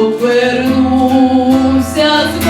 повернувся з.